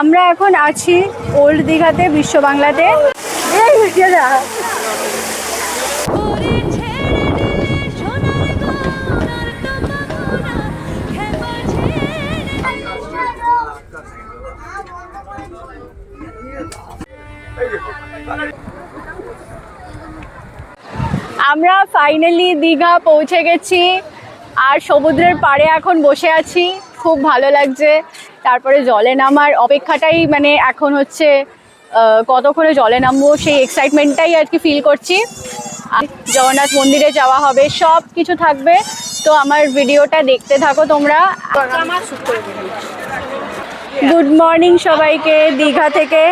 আমরা এখন আছি ওল্ড দীঘাতে বিশ্ব বাংলাতে। আমরা ফাইনালি দীঘা পৌঁছে গেছি আর সমুদ্রের পাড়ে এখন বসে আছি। খুব ভালো লাগছে। তারপরে জলে নামার অপেক্ষাটাই মানে এখন হচ্ছে কতক্ষণে জলে নামবো সেই এক্সাইটমেন্টটাই আর কি ফিল করছি জগন্নাথ মন্দিরে যাওয়া হবে, সব কিছু থাকবে। তো আমার ভিডিওটা দেখতে থাকো তোমরা। গুড মর্নিং সবাইকে, দীঘা থেকে।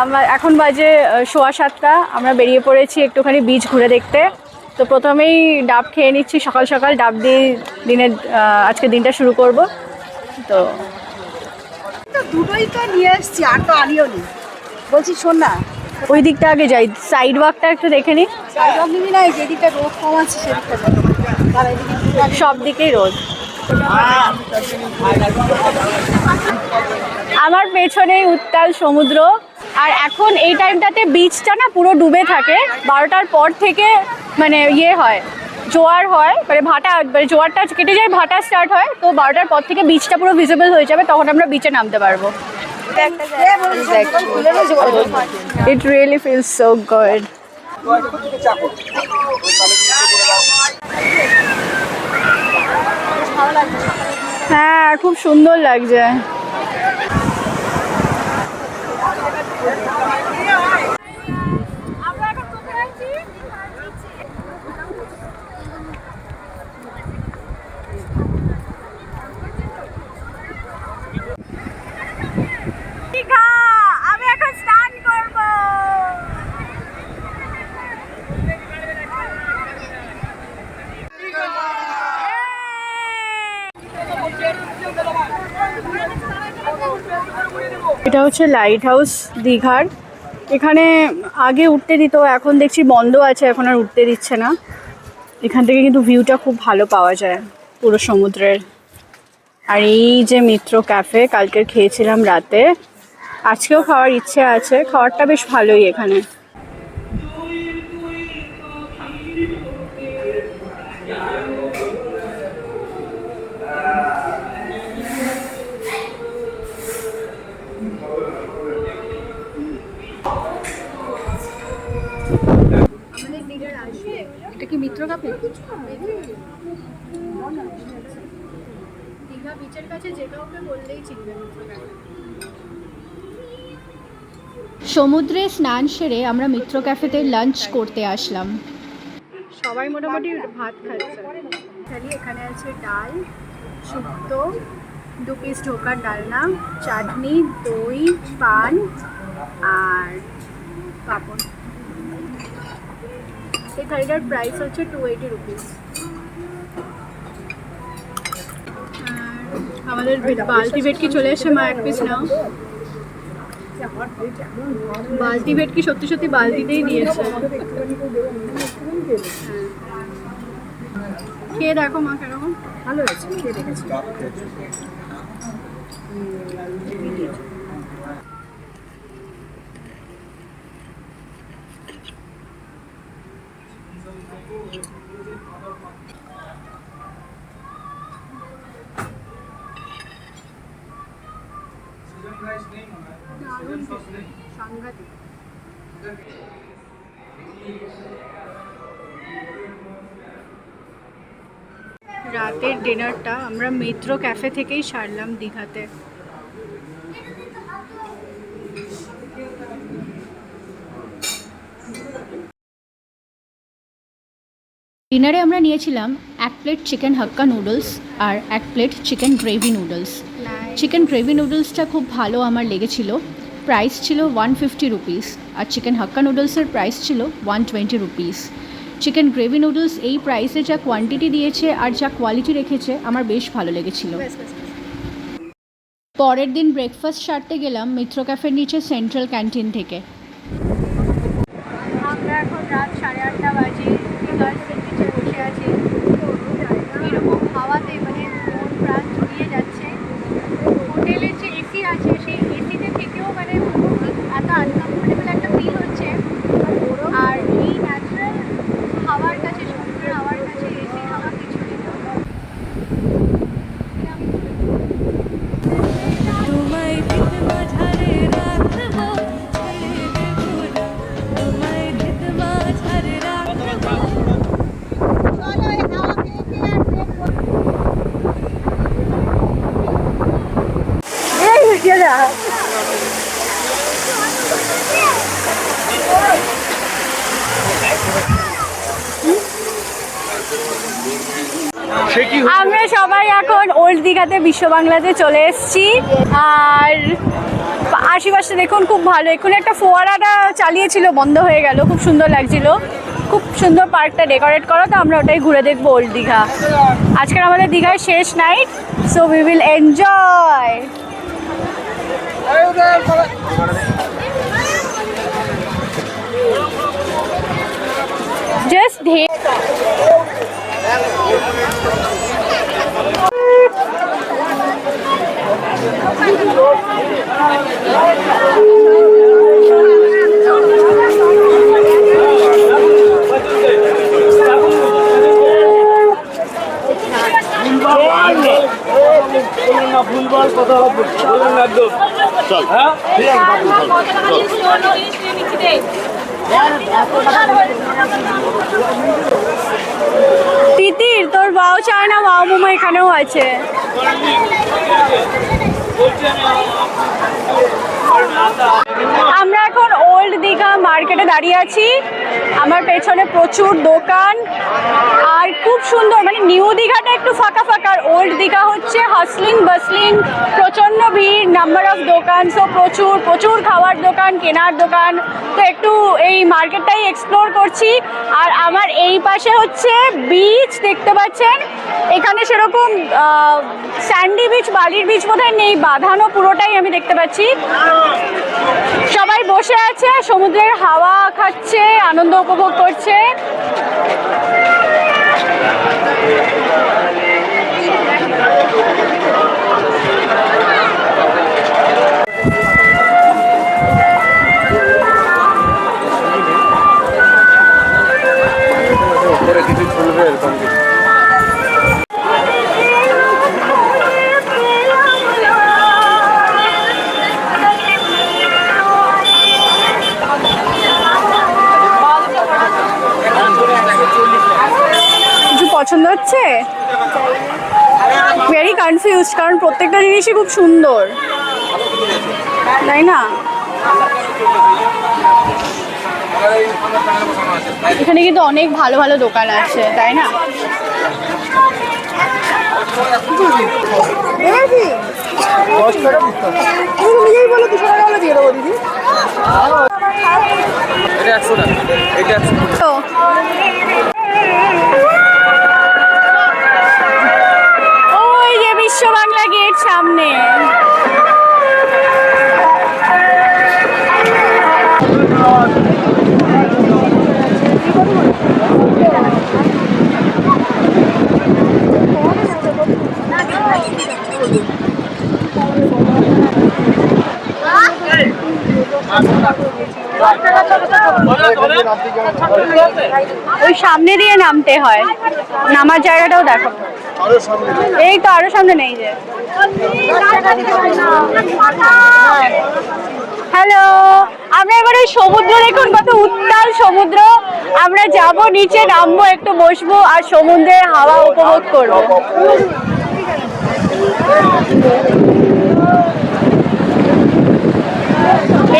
আমার এখন বাজে সোয়া সাতটা। আমরা বেরিয়ে পড়েছি একটুখানি বিচ ঘুরে দেখতে। তো প্রথমেই ডাব খেয়ে নিচ্ছি, সকাল সকাল ডাব দিয়ে দিনের আজকে দিনটা শুরু করব। তো। দুটোই তো নিয়ে এসছি আর তো আনিও নি। বলছি শোন না ওই দিকটা আগে যাই সাইড ওয়াকটা একটু দেখে নিই সাইড অফ নিবি না যেদিকটা রোদ কম আছে সেদিকটা। সব দিকেই রোদ আমার পেছনেই উত্তাল সমুদ্র আর এখন এই টাইমটাতে বিচটা না পুরো ডুবে থাকে। বারোটার পর থেকে মানে ইয়ে হয়। জোয়ার হয় মানে ভাটা মানে জোয়ারটা কেটে যায়, ভাটা স্টার্ট হয়, তো বারোটার পর থেকে বিচটা পুরো ভিজিবল হয়ে যাবে, তখন আমরা বিচে নামতে পারব। It really feels so good হ্যাঁ খুব সুন্দর লাগছে এটা হচ্ছে লাইট হাউস দীঘার। এখানে আগে উঠতে দিত, এখন দেখছি বন্ধ আছে, এখন আর উঠতে দিচ্ছে না। এখান থেকে কিন্তু ভিউটা খুব ভালো পাওয়া যায়, পুরো সমুদ্রের। আর এই যে মিত্র ক্যাফে কালকের খেয়েছিলাম রাতে। আজকেও খাওয়ার ইচ্ছে আছে, খাওয়ারটা বেশ ভালোই এখানে। দীঘা বিচের কাছে যে কাউকে বললেই চিনবে মিত্র সমুদ্রে স্নান সেরে আমরা মিত্র ক্যাফেতে লাঞ্চ করতে আসলাম। সবাই মোটামুটি ভাত খাচ্ছে। খালি এখানে আছে ডাল শুক্তো দু পিস ঢোকার ডালনা চাটনি দই পান আর পাঁপড়। এই থালিটার প্রাইস হচ্ছে টু এইটি রুপিস আমাদের বালতি ভেটকি চলে এসে মা এক পিস নাও বালতি ভেটকি সত্যি সত্যি বালতিতেই দিয়েছে। খেয়ে দেখো মা কেরকম ভালো হয়েছে খেয়ে দেখেছি। রাতের ডিনারটা আমরা মিত্র ক্যাফে থেকেই সারলাম দীঘাতে। ডিনারে আমরা নিয়েছিলাম এক প্লেট চিকেন হাক্কা নুডলস আর এক plate chicken gravy noodles. Chicken gravy নুডলসটা খুব ভালো আমার লেগেছিল। প্রাইস ছিল ওয়ান ফিফটি রুপিস আর চিকেন হাক্কা নুডলসের প্রাইস ছিল one twenty rupees chicken gravy noodles এই প্রাইসে যা কোয়ান্টিটি দিয়েছে আর যা কোয়ালিটি রেখেছে আমার বেশ ভালো লেগেছিল। পরের দিন ব্রেকফাস্ট সারতে গেলাম মিত্র ক্যাফের নিচে সেন্ট্রাল ক্যান্টিন থেকে। আমরা এখন রাত সাড়ে আটটা বাজে। বসে আছি। দীঘাতে বিশ্ব বাংলাতে চলে এসেছি। আর আশেপাশে দেখুন, খুব ভালো। এখানে একটা ফোয়ারাটা চালিয়েছিল, বন্ধ হয়ে গেল। খুব সুন্দর লাগছিল। খুব সুন্দর পার্কটা ডেকোরেট করো, তো আমরা ওটাই ঘুরে দেখব ওল্ড দীঘা। আজকের আমাদের দীঘার শেষ night so we will enjoy just the তিতির তোর বাও চায় না বাও মোমো এখানেও আছে। আমরা এখন ওল্ড দীঘা মার্কেটে দাঁড়িয়ে আছি। আমার পেছনে প্রচুর দোকান। আর খুব সুন্দর মানে নিউ দীঘাটা একটু ফাঁকা ফাঁকা। আর ওল্ড দীঘা হচ্ছে হাসলিং বাসলিং প্রচণ্ড ভিড় নাম্বার অফ দোকান সো প্রচুর প্রচুর খাওয়ার দোকান, কেনার দোকান। তো একটু এই মার্কেটটাই এক্সপ্লোর করছি। আর আমার এই পাশে হচ্ছে বিচ দেখতে পাচ্ছেন? এখানে সেরকম স্যান্ডি বিচ বালির বিচ বোধহয় নেই। বাঁধানো পুরোটাই আমি দেখতে পাচ্ছি। সবাই বসে আছে সমুদ্রের হাওয়া খাচ্ছে আনন্দ উপভোগ করছে। হচ্ছে? ভেরি কনফিউজ কারণ প্রত্যেকটা জিনিসই খুব সুন্দর। তাই না? এখানে কিন্তু অনেক ভালো ভালো দোকান আছে তাই না? দেখেছি गेट सामने है। ওই সামনে দিয়ে নামতে হয়। নামার জায়গাটাও দেখো। এই তো আরও সামনে নেই যে। হ্যালো আমরা এবার সমুদ্র দেখুন, কত উত্তাল সমুদ্র। আমরা যাব, নিচে নামবো, একটু বসবো, আর সমুদ্রের হাওয়া উপভোগ করব।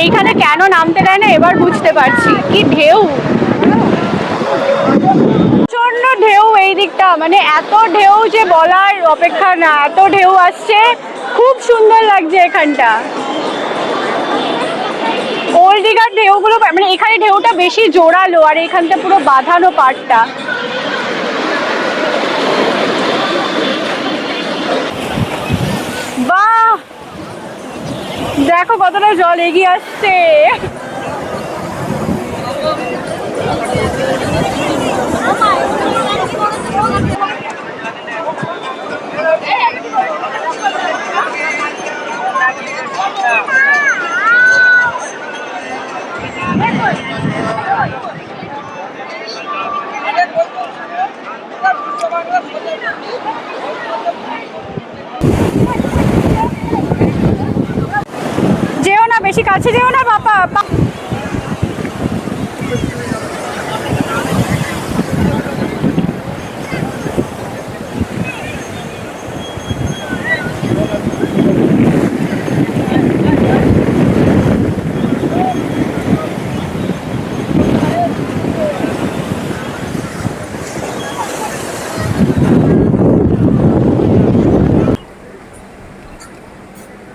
এইখানে কেন নামতে দেয় না এবার বুঝতে পারছি। কি ঢেউ। প্রচণ্ড ঢেউ এই দিকটা। মানে এত ঢেউ যে বলার অপেক্ষা না, এত ঢেউ আসছে। খুব সুন্দর লাগছে এখানটা। ওল্ড দীঘার ঢেউগুলো মানে এখানে ঢেউটা বেশি জোরালো আর এখানটা পুরো বাঁধানো পাটটা দেখো কতটা জল এগিয়ে আসছে। কাছে যেও না বাবা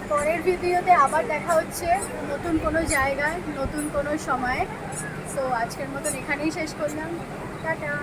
পরের ভিডিওতে আবার দেখা হচ্ছে। কোনো জায়গায় নতুন কোনো সময়ে। সো আজকের মতন এখানেই শেষ করলাম। টাটা!